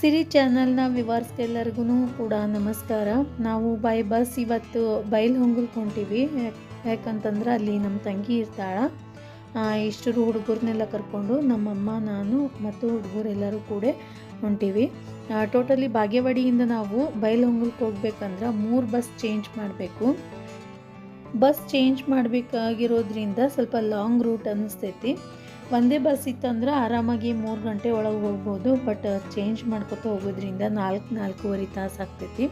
ಸಿರಿ ಚಾನಲ್ನ ವಿವರ್ಸ್ಗೆಲ್ಲರಿಗೂ ಕೂಡ ನಮಸ್ಕಾರ. ನಾವು ಬೈ ಬಸ್ ಇವತ್ತು ಬೈಲ್ಹೊಂಗಲ್ಗೆ ಹೊಂಟೀವಿ ಯಾಕ್- ಯಾಕಂತಂದ್ರೆ ಅಲ್ಲಿ ನಮ್ಮ ತಂಗಿ ಇರ್ತಾಳೆ. ಇಷ್ಟರು ಹುಡುಗರನ್ನೆಲ್ಲ ಕರ್ಕೊಂಡು ನಮ್ಮಮ್ಮ, ನಾನು ಮತ್ತು ಹುಡುಗರೆಲ್ಲರೂ ಕೂಡ ಹೊಂಟೀವಿ. ಟೋಟಲಿ ಬಾಗೇವಾಡಿಯಿಂದ ನಾವು ಬೈಲ್ಹೊಂಗಲ್ಗೆ ಹೋಗ್ಬೇಕಂದ್ರೆ ಮೂರು ಬಸ್ ಚೇಂಜ್ ಮಾಡಬೇಕು. ಬಸ್ ಚೇಂಜ್ ಮಾಡಬೇಕಾಗಿರೋದ್ರಿಂದ ಸ್ವಲ್ಪ ಲಾಂಗ್ ರೂಟ್ ಅನ್ನಿಸ್ತೈತಿ ಒಂದೇ ಬಸ್ ಇತ್ತಂದ್ರೆ ಆರಾಮಾಗಿ ಮೂರು ಗಂಟೆ ಒಳಗೆ ಹೋಗ್ಬೋದು ಬಟ್ ಚೇಂಜ್ ಮಾಡ್ಕೋತ ಹೋಗೋದ್ರಿಂದ ನಾಲ್ಕು, ನಾಲ್ಕೂವರೆ ತಾಸು ಆಗ್ತೈತಿ.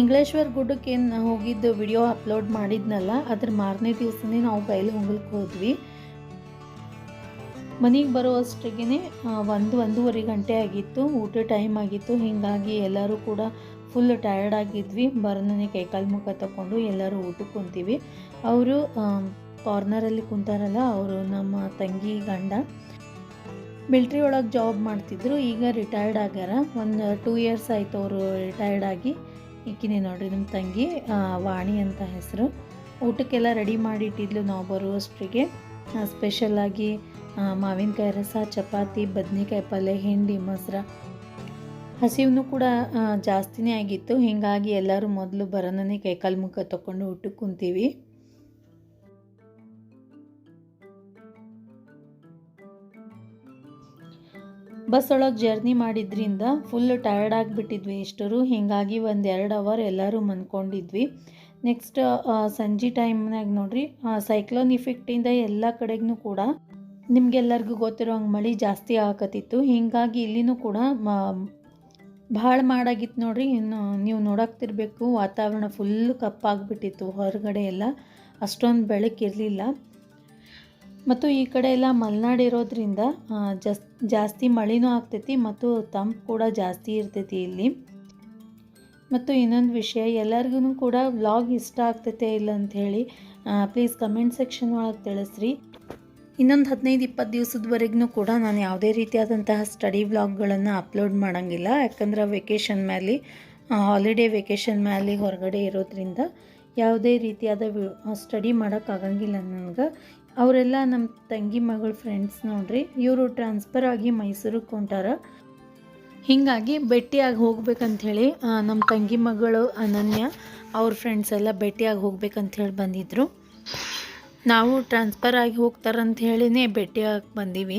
ಇಂಗ್ಲೇಶ್ವರ್ ಗುಡ್ಡಕ್ಕೆ ಏನು ಹೋಗಿದ್ದು ವಿಡಿಯೋ ಅಪ್ಲೋಡ್ ಮಾಡಿದ್ನಲ್ಲ, ಅದ್ರ ಮಾರನೇ ದಿವಸನೇ ನಾವು ಬೈಲ್ಹೊಂಗಲ್ಗೆ ಹೋದ್ವಿ. ಮನೆಗೆ ಬರೋ ಅಷ್ಟಿಗೆ ಒಂದು, ಒಂದೂವರೆ ಗಂಟೆ ಆಗಿತ್ತು, ಊಟ ಟೈಮ್ ಆಗಿತ್ತು, ಹೀಗಾಗಿ ಎಲ್ಲರೂ ಕೂಡ ಫುಲ್ ಟಯರ್ಡ್ ಆಗಿದ್ವಿ. ಬರನೇ ಕೈಕಾಲು ಮುಖ ತಗೊಂಡು ಎಲ್ಲರೂ ಊಟಕ್ಕೆ ಕುಂತೀವಿ. ಅವರು ಕಾರ್ನರಲ್ಲಿ ಕುಂತಾರಲ್ಲ, ಅವರು ನಮ್ಮ ತಂಗಿ ಗಂಡ. ಮಿಲ್ಟ್ರಿ ಒಳಗೆ ಜಾಬ್ ಮಾಡ್ತಿದ್ರು, ಈಗ ರಿಟೈರ್ಡ್ ಆಗ್ಯಾರ. ಒಂದು ಟೂ ಇಯರ್ಸ್ ಆಯಿತು ಅವರು ರಿಟೈರ್ಡ್ ಆಗಿ. ಈಕಿನೇ ನೋಡ್ರಿ ನಮ್ಮ ತಂಗಿ ವಾಣಿ ಅಂತ ಹೆಸರು. ಊಟಕ್ಕೆಲ್ಲ ರೆಡಿ ಮಾಡಿಟ್ಟಿದ್ಲು ನಾವು ಬರುವಷ್ಟರಿಗೆ ಸ್ಪೆಷಲಾಗಿ ಮಾವಿನಕಾಯಿ ರಸ, ಚಪಾತಿ, ಬದನೆಕಾಯಿ ಪಲ್ಯ, ಹಿಂಡಿ, ಮೊಸರ. ಹಸಿವನು ಕೂಡ ಜಾಸ್ತಿನೇ ಆಗಿತ್ತು. ಹೀಗಾಗಿ ಎಲ್ಲರೂ ಮೊದಲು ಬರೋನೇ ಕೈಕಾಲು ಮುಖ ತೊಗೊಂಡು ಊಟಕ್ಕೆ ಕುಂತೀವಿ. ಬಸ್ ಒಳಗೆ ಜರ್ನಿ ಮಾಡಿದ್ರಿಂದ ಫುಲ್ ಟಯರ್ಡ್ ಆಗಿಬಿಟ್ಟಿದ್ವಿ ಇಷ್ಟರು. ಹೀಗಾಗಿ ಒಂದು ಎರಡು ಅವರ್ ಎಲ್ಲರೂ ಮನ್ಕೊಂಡಿದ್ವಿ. ನೆಕ್ಸ್ಟ್ ಸಂಜೆ ಟೈಮ್ನಾಗ ನೋಡ್ರಿ ಸೈಕ್ಲೋನ್ ಇಫೆಕ್ಟಿಂದ ಎಲ್ಲ ಕಡೆಗೂ ಕೂಡ ನಿಮ್ಗೆಲ್ಲರಿಗೂ ಗೊತ್ತಿರೋ ಹಂಗೆ ಮಳೆ ಜಾಸ್ತಿ ಆಗತ್ತಿತ್ತು ಹೀಗಾಗಿ ಇಲ್ಲಿನೂ ಕೂಡ ಭಾಳ ಮಾಡಾಗಿತ್ತು ನೋಡ್ರಿ. ಇನ್ನು ನೀವು ನೋಡಾಕ್ತಿರ್ಬೇಕು, ವಾತಾವರಣ ಫುಲ್ ಕಪ್ಪಾಗ್ಬಿಟ್ಟಿತ್ತು ಹೊರಗಡೆ ಎಲ್ಲ. ಅಷ್ಟೊಂದು ಬೆಳಕಿರಲಿಲ್ಲ. ಮತ್ತು ಈ ಕಡೆ ಎಲ್ಲ ಮಲೆನಾಡು ಇರೋದ್ರಿಂದ ಜಸ್, ಜಾಸ್ತಿ ಮಳೆನೂ ಆಗ್ತೈತಿ ಮತ್ತು ತಂಪು ಕೂಡ ಜಾಸ್ತಿ ಇರ್ತೈತಿ ಇಲ್ಲಿ. ಮತ್ತು ಇನ್ನೊಂದು ವಿಷಯ ಎಲ್ಲರಿಗೂ ಕೂಡ ವ್ಲಾಗ್ ಇಷ್ಟ ಆಗ್ತೈತೆ ಇಲ್ಲ ಅಂತ ಹೇಳಿ ಪ್ಲೀಸ್ ಕಮೆಂಟ್ ಸೆಕ್ಷನ್ ಒಳಗೆ ತಿಳಿಸ್ರಿ. ಇನ್ನೊಂದು ಹದಿನೈದು, ಇಪ್ಪತ್ತು ದಿವಸದವರೆಗೂ ಕೂಡ ನಾನು ಯಾವುದೇ ರೀತಿಯಾದಂತಹ ಸ್ಟಡಿ ವ್ಲಾಗ್ಗಳನ್ನು ಅಪ್ಲೋಡ್ ಮಾಡೋಂಗಿಲ್ಲ. ಯಾಕಂದ್ರೆ ವೆಕೇಷನ್ ಮೇಲೆ ಹಾಲಿಡೇ ವೆಕೇಷನ್ ಮೇಲೆ ಹೊರಗಡೆ ಇರೋದ್ರಿಂದ, ಯಾವುದೇ ರೀತಿಯಾದ ಸ್ಟಡಿ ಮಾಡೋಕ್ಕಾಗಂಗಿಲ್ಲ ನನಗೆ. ಅವರೆಲ್ಲ ನಮ್ಮ ತಂಗಿ ಮಗಳ ಫ್ರೆಂಡ್ಸ್ ನೋಡ್ರಿ, ಇವರು ಟ್ರಾನ್ಸ್ಫರ್ ಆಗಿ ಮೈಸೂರಿಗೆ ಕೊಂಟಾರ ಹೀಗಾಗಿ ಭೇಟಿಯಾಗಿ ಹೋಗ್ಬೇಕಂಥೇಳಿ ನಮ್ಮ ತಂಗಿ ಮಗಳು ಅನನ್ಯ ಅವ್ರ ಫ್ರೆಂಡ್ಸ್ ಎಲ್ಲ ಭೇಟಿಯಾಗಿ ಹೋಗ್ಬೇಕಂಥೇಳಿ ಬಂದಿದ್ದರು ನಾವು ಟ್ರಾನ್ಸ್ಫರ್ ಆಗಿ ಹೋಗ್ತಾರಂತ ಹೇಳಿನೇ ಭೇಟಿಯಾಗಿ ಬಂದೀವಿ.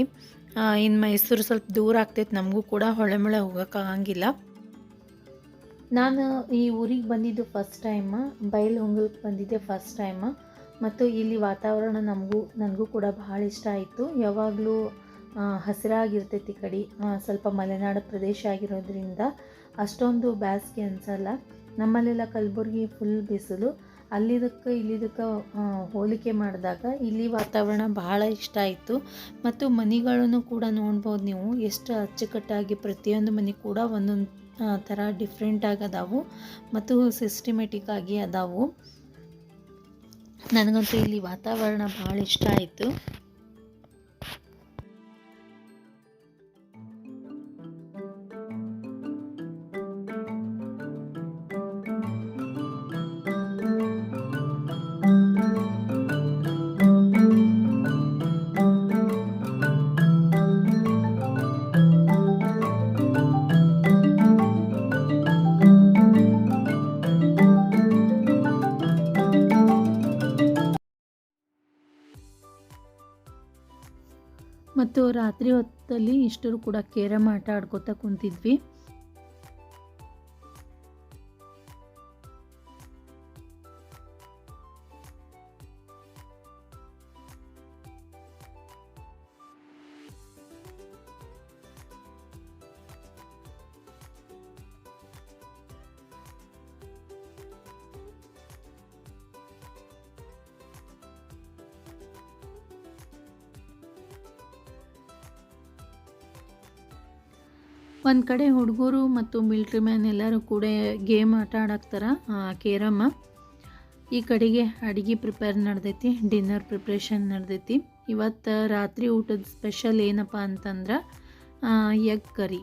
ಇನ್ನು ಮೈಸೂರು ಸ್ವಲ್ಪ ದೂರ ಆಗ್ತೈತೆ, ನಮಗೂ ಕೂಡ ಹೊಳೆಮಳೆ ಹೋಗೋಕ್ಕಾಗಂಗಿಲ್ಲ. ನಾನು ಈ ಊರಿಗೆ ಬಂದಿದ್ದು ಫಸ್ಟ್ ಟೈಮ ಬೈಲ್ಹೊಂಗಲ್ಗೆ ಬಂದಿದ್ದೆ ಫಸ್ಟ್ ಟೈಮ ಮತ್ತು ಇಲ್ಲಿ ವಾತಾವರಣ ನಮಗೂ, ನನಗೂ ಕೂಡ ಬಹಳ ಇಷ್ಟ ಆಯಿತು. ಯಾವಾಗಲೂ ಹಸಿರಾಗಿರ್ತೈತಿ ಕಡೆ. ಸ್ವಲ್ಪ ಮಲೆನಾಡು ಪ್ರದೇಶ ಆಗಿರೋದ್ರಿಂದ ಅಷ್ಟೊಂದು ಬೇಸಿಗೆ ಅನಿಸಲ್ಲ. ನಮ್ಮಲ್ಲೆಲ್ಲ ಕಲಬುರ್ಗಿ ಫುಲ್ ಬಿಸಿಲು. ಅಲ್ಲಿದಕ್ಕೆ, ಇಲ್ಲಿದಕ್ಕೆ ಹೋಲಿಕೆ ಮಾಡಿದಾಗ ಇಲ್ಲಿ ವಾತಾವರಣ ಬಹಳ ಇಷ್ಟ ಆಯಿತು. ಮತ್ತು ಮನೆಗಳನ್ನು ಕೂಡ ನೋಡ್ಬೋದು ನೀವು. ಎಷ್ಟು ಅಚ್ಚುಕಟ್ಟಾಗಿ ಪ್ರತಿಯೊಂದು ಮನೆ ಕೂಡ ಒಂದೊಂದು ಥರ ಡಿಫ್ರೆಂಟಾಗಿ ಅದಾವು. ಮತ್ತು ಸಿಸ್ಟಮೆಟಿಕ್ ಆಗಿ ಅದಾವು. ನನಗಂತೂ ಇಲ್ಲಿ ವಾತಾವರಣ ಭಾಳ ಇಷ್ಟ ಆಯಿತು. ಮತ್ತು ರಾತ್ರಿ ಹೊತ್ತಲ್ಲಿ ಇಷ್ಟರು ಕೂಡ ಕೇರಮ್ ಆಟ ಆಡ್ಕೋತಾ ಕುಂತಿದ್ವಿ. ಒಂದು ಕಡೆ ಹುಡುಗರು ಮತ್ತು ಮಿಲ್ಟ್ರಿ ಮ್ಯಾನ್ ಎಲ್ಲರೂ ಕೂಡ ಗೇಮ್ ಆಟ ಆಡಾಕ್ತಾರ ಕೇರಮ್ಮ. ಈ ಕಡೆಗೆ ಅಡುಗೆ ಪ್ರಿಪೇರ್ ನಡೆದೈತಿ, ಡಿನ್ನರ್ ಪ್ರಿಪ್ರೇಷನ್ ನಡೆದೈತಿ. ಇವತ್ತು ರಾತ್ರಿ ಊಟದ ಸ್ಪೆಷಲ್ ಏನಪ್ಪ ಅಂತಂದ್ರೆ ಎಗ್ ಕರಿ.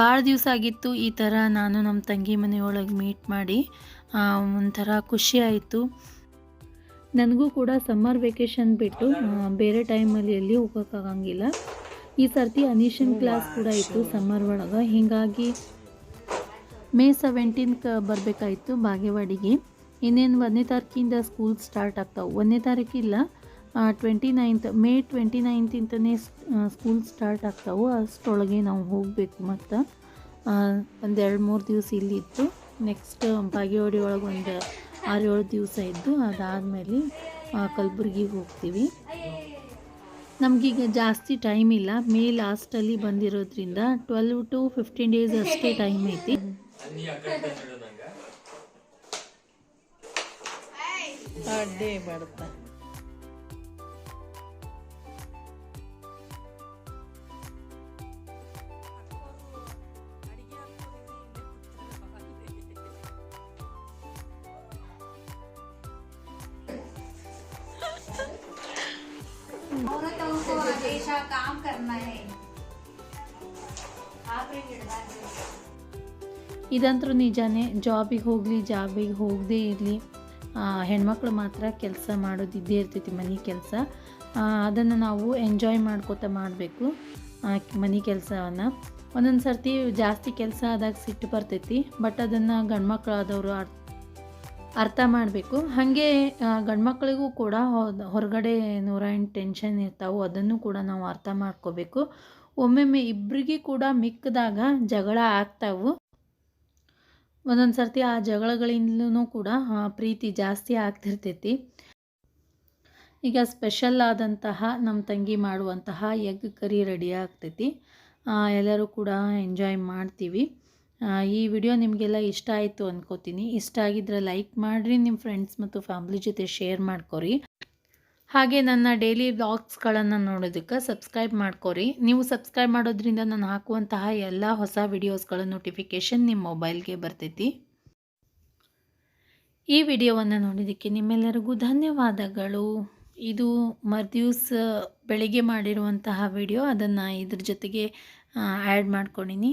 ಭಾಳ ದಿವಸ ಆಗಿತ್ತು ಈ ಥರ ನಾನು ನಮ್ಮ ತಂಗಿ ಮನೆಯೊಳಗೆ ಮೀಟ್ ಮಾಡಿ ಒಂಥರ ಖುಷಿ ಆಯಿತು. ನನಗೂ ಕೂಡ ಸಮ್ಮರ್ ವೆಕೇಷನ್ ಬಿಟ್ಟು ಬೇರೆ ಟೈಮಲ್ಲಿ ಎಲ್ಲಿ ಹೋಗೋಕ್ಕಾಗಂಗಿಲ್ಲ ಈ ಸರ್ತಿ ಅನೀಶನ್ ಕ್ಲಾಸ್ ಕೂಡ ಇತ್ತು ಸಮ್ಮರ್ ಒಳಗೆ. ಹೀಗಾಗಿ ಮೇ ಸೆವೆಂಟೀನ್ಗೆ ಬರಬೇಕಾಯಿತು ಬಾಗೇವಾಡಿಗೆ. ಇನ್ನೇನು ಒಂದನೇ ತಾರೀಕಿಂದ ಸ್ಕೂಲ್ ಸ್ಟಾರ್ಟ್ ಆಗ್ತಾವೆ. ಒಂದನೇ ತಾರೀಕಿಲ್ಲ ಟ್ವೆಂಟಿ ನೈನ್ತ್ ಮೇ ಟ್ವೆಂಟಿ ನೈನ್ತಿಂತನೇ ಸ್ಕೂಲ್ ಸ್ಟಾರ್ಟ್ ಆಗ್ತಾವೆ. ಅಷ್ಟೊಳಗೆ ನಾವು ಹೋಗಬೇಕು ಮತ್ತು. ಒಂದು ಎರಡು ಮೂರು ದಿವಸ ಇಲ್ಲಿತ್ತು ನೆಕ್ಸ್ಟ್ ಬಾಗೇವಾಡಿ ಒಳಗೆ ಒಂದು ಆರು ಏಳು ದಿವಸ ಇದ್ದು ಅದಾದಮೇಲೆ ಕಲಬುರ್ಗಿಗೆ ಹೋಗ್ತೀವಿ. ನಮಗೀಗ ಜಾಸ್ತಿ ಟೈಮ್ ಇಲ್ಲ ಮೇ ಲಾಸ್ಟಲ್ಲಿ ಬಂದಿರೋದ್ರಿಂದ ಟ್ವೆಲ್ವ್ ಟು ಫಿಫ್ಟೀನ್ ಡೇಸ್ ಅಷ್ಟೇ ಟೈಮ್ ಐತಿ ಅಡ್ಡೇ ಬಡ್ತಾ औरतों को हमेशा काम करना है आप ही गिरदार ಇದಂತರೂ ನಿಜಾನೇ ಜಾಬಿಗೆ ಹೋಗಲಿ ಜಾಬಿಗೆ ಹೋಗದೇ ಇರಲಿ ಹೆಣ್ಮಕ್ಳು ಮಾತ್ರ ಕೆಲಸ ಮಾಡೋದು ಇದ್ದೇ ಇರ್ತೈತಿ ಮನೆ ಕೆಲಸ ಅದನ್ನು ನಾವು ಎಂಜಾಯ್ ಮಾಡ್ಕೋತ ಮಾಡಬೇಕು ಮನೆ ಕೆಲಸವನ್ನು ಒಂದೊಂದು ಸರ್ತಿ ಜಾಸ್ತಿ ಕೆಲಸ ಆದಾಗ ಸಿಟ್ಟು ಬರ್ತೈತಿ ಬಟ್ ಅದನ್ನು ಗಂಡ್ಮಕ್ಳು ಆದವರು ಅರ್ಥ ಮಾಡಬೇಕು. ಹಾಗೆ ಗಂಡ್ಮಕ್ಳಿಗೂ ಕೂಡ ಹೊರಗಡೆ ನೂರ ಎಂಟು ಟೆನ್ಷನ್ ಇರ್ತಾವೆ, ಅದನ್ನು ಕೂಡ ನಾವು ಅರ್ಥ ಮಾಡ್ಕೋಬೇಕು. ಒಮ್ಮೊಮ್ಮೆ ಇಬ್ಬರಿಗೆ ಕೂಡ ಮಿಕ್ಕಿದಾಗ ಜಗಳ ಆಗ್ತಾವು. ಒಂದೊಂದು ಸರ್ತಿ ಆ ಜಗಳಗಳಿಂದಲೂ ಕೂಡ ಪ್ರೀತಿ ಜಾಸ್ತಿ ಆಗ್ತಿರ್ತೈತಿ. ಈಗ ಸ್ಪೆಷಲ್ ಆದಂತಹ ನಮ್ಮ ತಂಗಿ ಮಾಡುವಂತಹ ಎಗ್ ಕರಿ ರೆಡಿ ಆಗ್ತೈತಿ. ಎಲ್ಲರೂ ಕೂಡ ಎಂಜಾಯ್ ಮಾಡ್ತೀವಿ. ಈ ವಿಡಿಯೋ ನಿಮಗೆಲ್ಲ ಇಷ್ಟ ಆಯಿತು ಅನ್ಕೋತೀನಿ. ಇಷ್ಟ ಆಗಿದ್ರೆ ಲೈಕ್ ಮಾಡಿರಿ ನಿಮ್ಮ ಫ್ರೆಂಡ್ಸ್ ಮತ್ತು ಫ್ಯಾಮ್ಲಿ ಜೊತೆ ಶೇರ್ ಮಾಡ್ಕೊರಿ. ಹಾಗೆ ನನ್ನ ಡೈಲಿ ವ್ಲಾಗ್ಸ್ಗಳನ್ನು ನೋಡೋದಕ್ಕೆ ಸಬ್ಸ್ಕ್ರೈಬ್ ಮಾಡ್ಕೊರಿ. ನೀವು ಸಬ್ಸ್ಕ್ರೈಬ್ ಮಾಡೋದ್ರಿಂದ ನಾನು ಹಾಕುವಂತಹ ಎಲ್ಲ ಹೊಸ ವಿಡಿಯೋಸ್ಗಳ ನೋಟಿಫಿಕೇಷನ್ ನಿಮ್ಮ ಮೊಬೈಲ್ಗೆ ಬರ್ತೈತಿ. ಈ ವಿಡಿಯೋವನ್ನು ನೋಡಿದ್ದಕ್ಕೆ ನಿಮ್ಮೆಲ್ಲರಿಗೂ ಧನ್ಯವಾದಗಳು. ಇದು ಮರುದಿವ್ಸ ಬೆಳಿಗ್ಗೆ ಮಾಡಿರುವಂತಹ ವಿಡಿಯೋ. ಅದನ್ನು ಇದ್ರ ಜೊತೆಗೆ ಆ್ಯಡ್ ಮಾಡ್ಕೊಂಡಿನಿ.